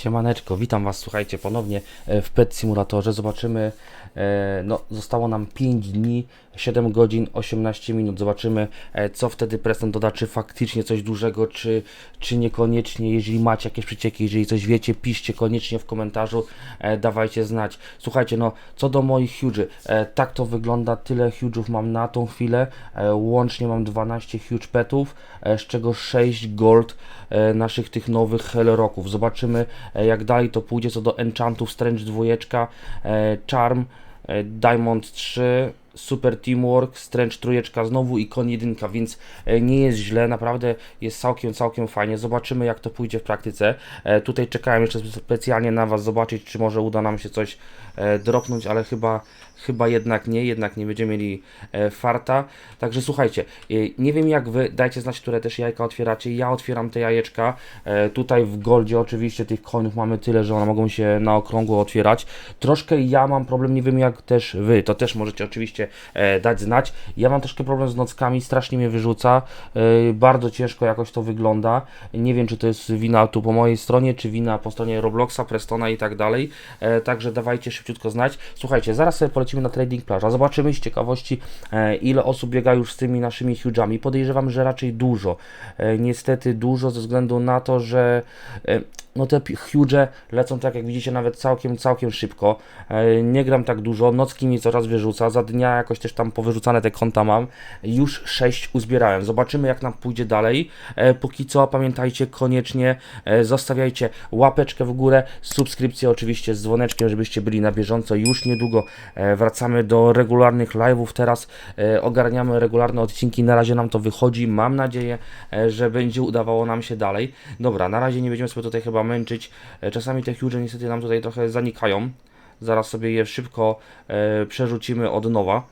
Siemaneczko, witam Was, słuchajcie, ponownie e, w Pet Simulatorze. Zobaczymy, e, no zostało nam 5 dni, 7 godzin, 18 minut. Zobaczymy, e, co wtedy Preston doda, czy faktycznie coś dużego, czy, czy niekoniecznie. Jeżeli macie jakieś przecieki, jeżeli coś wiecie, piszcie koniecznie w komentarzu, dawajcie znać. Słuchajcie, no, co do moich huge'y, tak to wygląda, tyle huge'ów mam na tą chwilę. Łącznie mam 12 huge petów, z czego 6 gold naszych tych nowych Hellrocków. Zobaczymy, jak dalej to pójdzie co do enchantów, Strange 2, e, Charm, e, Diamond 3, Super Teamwork, Strange trójeczka znowu i Kon jedynka, więc e, nie jest źle, naprawdę jest całkiem, całkiem fajnie. Zobaczymy jak to pójdzie w praktyce. E, Tutaj czekałem jeszcze specjalnie na Was zobaczyć, czy może uda nam się coś e, dropnąć, ale chyba, chyba jednak nie, jednak nie będziemy mieli farta. Także słuchajcie, nie wiem jak Wy, dajcie znać, które też jajka otwieracie. Ja otwieram te jajeczka. Tutaj w Goldzie oczywiście tych coinów mamy tyle, że one mogą się na okrągło otwierać. Troszkę ja mam problem, nie wiem jak też Wy, to też możecie oczywiście dać znać. Ja mam troszkę problem z nockami, strasznie mnie wyrzuca. E, bardzo ciężko jakoś to wygląda. Nie wiem, czy to jest wina tu po mojej stronie, czy wina po stronie Robloxa, Prestona i tak dalej. E, także dawajcie szybciutko znać. Słuchajcie, zaraz sobie polecimy na trading plaża. Zobaczymy z ciekawości, e, ile osób biega już z tymi naszymi huge'ami. Podejrzewam, że raczej dużo. E, niestety dużo ze względu na to, że e, no te huge lecą tak jak widzicie nawet całkiem, całkiem szybko. E, nie gram tak dużo, nocki mi coraz wyrzuca, za dnia jakoś też tam powyrzucane te konta mam. Już 6 uzbierałem. Zobaczymy jak nam pójdzie dalej. E, póki co pamiętajcie koniecznie e, zostawiajcie łapeczkę w górę, subskrypcję oczywiście z dzwoneczkiem, żebyście byli na bieżąco. Już niedługo wracamy do regularnych live'ów. Teraz ogarniamy regularne odcinki. Na razie nam to wychodzi. Mam nadzieję, że będzie udawało nam się dalej. Dobra, na razie nie będziemy sobie tutaj chyba męczyć. E, Czasami te huge niestety nam tutaj trochę zanikają. Zaraz sobie je szybko e, przerzucimy od nowa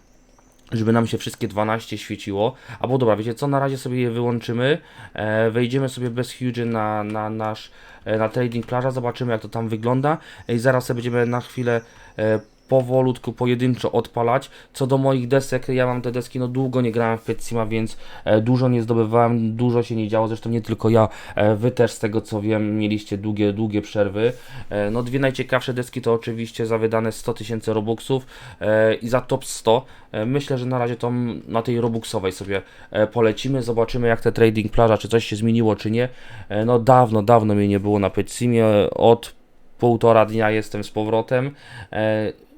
żeby nam się wszystkie 12 świeciło. Albo dobra, wiecie co, na razie sobie je wyłączymy, e, wejdziemy sobie bez huge na, na nasz, e, na trading plaża, zobaczymy jak to tam wygląda i zaraz sobie będziemy na chwilę e, powolutku, pojedynczo odpalać. Co do moich desek, ja mam te deski, no długo nie grałem w Petsima, więc e, dużo nie zdobywałem, dużo się nie działo, zresztą nie tylko ja, e, wy też z tego co wiem mieliście długie, długie przerwy. E, no dwie najciekawsze deski to oczywiście za wydane 100 tysięcy robuxów i za top 100. E, myślę, że na razie to na tej robuxowej sobie polecimy, zobaczymy jak te trading plaża, czy coś się zmieniło, czy nie. No dawno, dawno mnie nie było na Petsimie, od półtora dnia jestem z powrotem.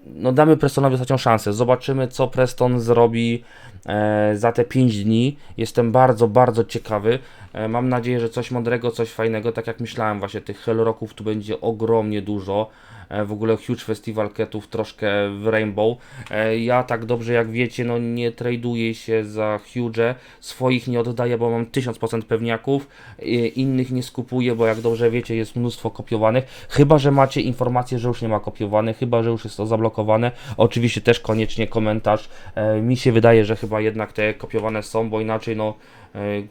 No damy Prestonowi ostatnią szansę. Zobaczymy, co Preston zrobi e, za te 5 dni. Jestem bardzo, bardzo ciekawy. E, mam nadzieję, że coś mądrego, coś fajnego. Tak jak myślałem, właśnie tych Hellrocków tu będzie ogromnie dużo. E, w ogóle huge festival ketów troszkę w Rainbow. E, ja tak dobrze jak wiecie, no nie traduję się za huge. Swoich nie oddaję, bo mam 1000% pewniaków. E, innych nie skupuję, bo jak dobrze wiecie, jest mnóstwo kopiowanych. Chyba, że macie informację, że już nie ma kopiowanych, chyba, że już jest to zablokowane. Oczywiście też koniecznie komentarz. Mi się wydaje, że chyba jednak te kopiowane są, bo inaczej no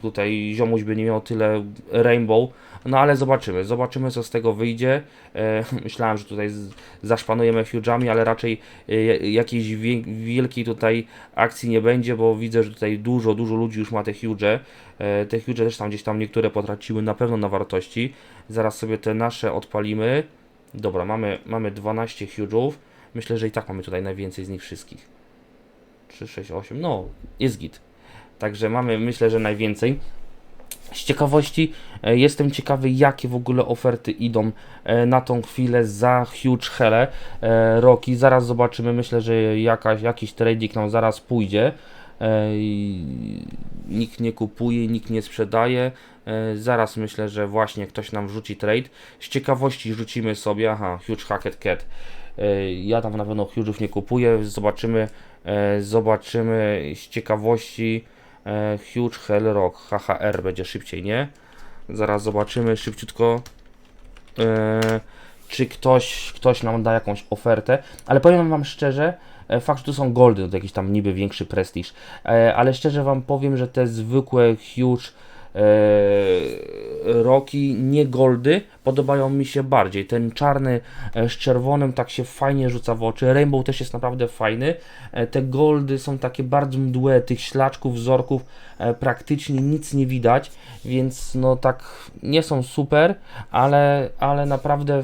tutaj ziomuś by nie miał tyle Rainbow. No ale zobaczymy, zobaczymy co z tego wyjdzie. Myślałem, że tutaj zaszpanujemy huge'ami, ale raczej e, jakiejś wie, wielkiej tutaj akcji nie będzie, bo widzę, że tutaj dużo, dużo ludzi już ma te huge. E, te huge też tam gdzieś tam niektóre potraciły na pewno na wartości. Zaraz sobie te nasze odpalimy. Dobra, mamy, mamy 12 huge'ów. Myślę, że i tak mamy tutaj najwięcej z nich wszystkich. 3, 6, 8, no jest git. Także mamy, myślę, że najwięcej. Z ciekawości e, jestem ciekawy, jakie w ogóle oferty idą e, na tą chwilę za Huge Hele Roki. Zaraz zobaczymy. Myślę, że jakaś, jakiś trading nam zaraz pójdzie. E, nikt nie kupuje, nikt nie sprzedaje. Zaraz myślę, że właśnie ktoś nam wrzuci trade. Z ciekawości rzucimy sobie, aha, Huge Hackett Cat. Ja tam na pewno Huge'ów nie kupuję. Zobaczymy, zobaczymy z ciekawości. E, Huge Hell Rock HHR będzie szybciej, nie? Zaraz zobaczymy szybciutko, e, czy ktoś, ktoś nam da jakąś ofertę. Ale powiem Wam szczerze, e, fakt, że tu są goldy, to jakiś tam niby większy prestiż, e, ale szczerze Wam powiem, że te zwykłe Huge Roki, nie goldy, podobają mi się bardziej. Ten czarny e, z czerwonym tak się fajnie rzuca w oczy. Rainbow też jest naprawdę fajny. E, Te goldy są takie bardzo mdłe, tych ślaczków, wzorków e, praktycznie nic nie widać, więc no tak nie są super, ale, ale naprawdę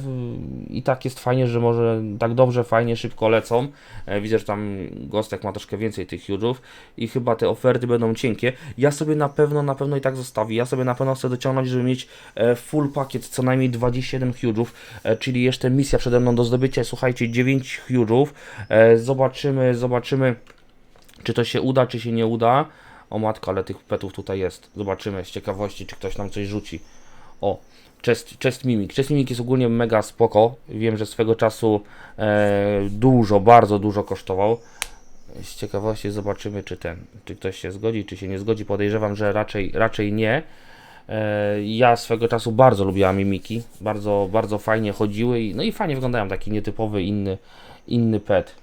i tak jest fajnie, że może tak dobrze, fajnie, szybko lecą. E, Widzę, że tam Gostek ma troszkę więcej tych huge'ów i chyba te oferty będą cienkie. Ja sobie na pewno, na pewno i tak zostawię. Ja sobie na pewno chcę dociągnąć, żeby mieć e, full pakiet, co najmniej 27 huge'ów, e, czyli jeszcze misja przede mną do zdobycia. Słuchajcie, 9 huge'ów. E, Zobaczymy, zobaczymy, czy to się uda, czy się nie uda. O matko, ale tych petów tutaj jest. Zobaczymy z ciekawości, czy ktoś nam coś rzuci. O, Chest, Chest Mimic. Chest Mimic jest ogólnie mega spoko. Wiem, że swego czasu e, dużo, bardzo dużo kosztował. Z ciekawości zobaczymy, czy ten, czy ktoś się zgodzi, czy się nie zgodzi. Podejrzewam, że raczej, raczej nie. E, Ja swego czasu bardzo lubiłam mimiki, bardzo, bardzo fajnie chodziły i, no i fajnie wyglądają taki nietypowy, inny, inny pet.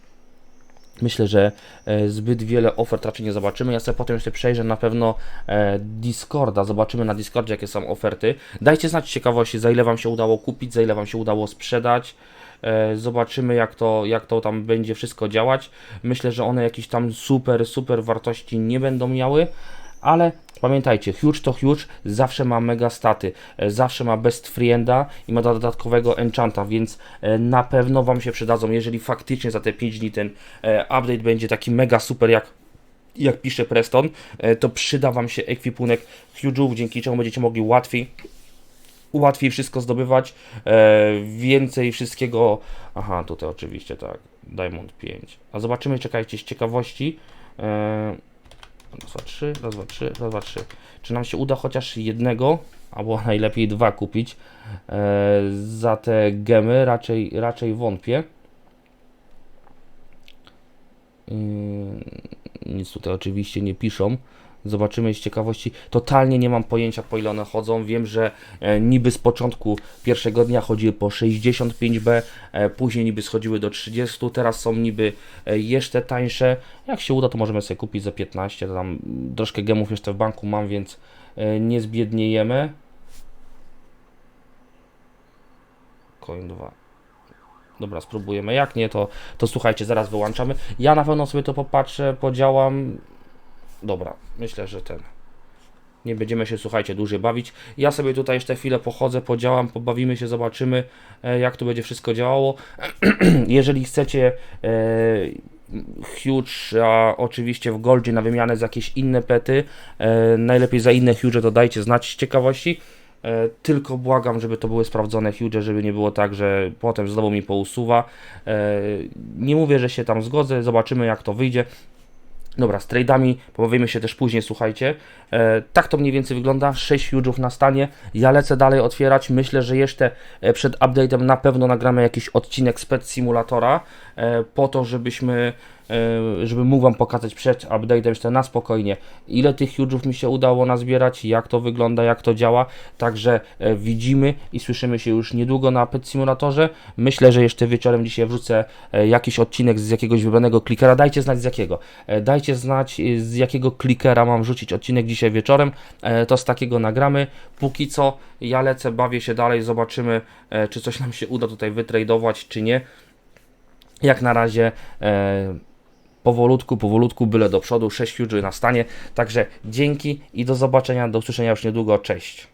Myślę, że e, zbyt wiele ofert raczej nie zobaczymy. Ja sobie potem jeszcze przejrzę na pewno e, Discorda, zobaczymy na Discordzie jakie są oferty. Dajcie znać ciekawości, za ile Wam się udało kupić, za ile Wam się udało sprzedać. E, Zobaczymy jak to, jak to tam będzie wszystko działać. Myślę, że one jakieś tam super, super wartości nie będą miały, ale pamiętajcie, huge to huge zawsze ma mega staty, e, zawsze ma best frienda i ma dodatkowego enchanta, więc e, na pewno Wam się przydadzą, jeżeli faktycznie za te 5 dni ten e, update będzie taki mega super jak jak pisze Preston, to przyda Wam się ekwipunek huge'ów, dzięki czemu będziecie mogli łatwiej łatwiej wszystko zdobywać, więcej wszystkiego. Aha, tutaj oczywiście tak, Diamond 5. A zobaczymy, czekajcie, z ciekawości. Raz, dwa, trzy, raz, dwa, trzy, raz, dwa, trzy. Czy nam się uda chociaż jednego, albo najlepiej dwa kupić e, za te gemy? Raczej, raczej wątpię. Yy, nic tutaj oczywiście nie piszą. Zobaczymy z ciekawości. Totalnie nie mam pojęcia po ile one chodzą. Wiem, że e, niby z początku pierwszego dnia chodziły po 65B, e, później niby schodziły do 30, teraz są niby e, jeszcze tańsze. Jak się uda, to możemy sobie kupić za 15. Tam troszkę gemów jeszcze w banku mam, więc e, nie zbiedniejemy. Coin 2. Dobra, spróbujemy. Jak nie, to, to słuchajcie, zaraz wyłączamy. Ja na pewno sobie to popatrzę, podziałam. Dobra, myślę, że ten. Nie będziemy się, słuchajcie, dłużej bawić. Ja sobie tutaj jeszcze chwilę pochodzę, podziałam, pobawimy się, zobaczymy, e, jak to będzie wszystko działało. Jeżeli chcecie e, huge, a oczywiście w goldzie na wymianę za jakieś inne pety, e, najlepiej za inne huge, to dajcie znać z ciekawości. E, Tylko błagam, żeby to były sprawdzone huge, żeby nie było tak, że potem znowu mi pousuwa. E, Nie mówię, że się tam zgodzę, zobaczymy jak to wyjdzie. Dobra, z trade'ami pobawimy się też później, słuchajcie. E, tak to mniej więcej wygląda, 6 huge'ów na stanie. Ja lecę dalej otwierać. Myślę, że jeszcze e, przed update'em na pewno nagramy jakiś odcinek z Pet Simulatora, e, po to, żebyśmy, żeby mógł Wam pokazać przed update'em jeszcze na spokojnie, ile tych huge'ów mi się udało nazbierać, jak to wygląda, jak to działa. Także e, widzimy i słyszymy się już niedługo na Pet Simulatorze. Myślę, że jeszcze wieczorem dzisiaj wrzucę e, jakiś odcinek z jakiegoś wybranego klikera. Dajcie znać z jakiego. E, Dajcie znać e, z jakiego klikera mam wrzucić odcinek dzisiaj wieczorem. E, To z takiego nagramy. Póki co ja lecę, bawię się dalej, zobaczymy e, czy coś nam się uda tutaj wytradować, czy nie. Jak na razie e, powolutku, powolutku, byle do przodu, 6 huge na stanie. Także dzięki i do zobaczenia, do usłyszenia już niedługo. Cześć.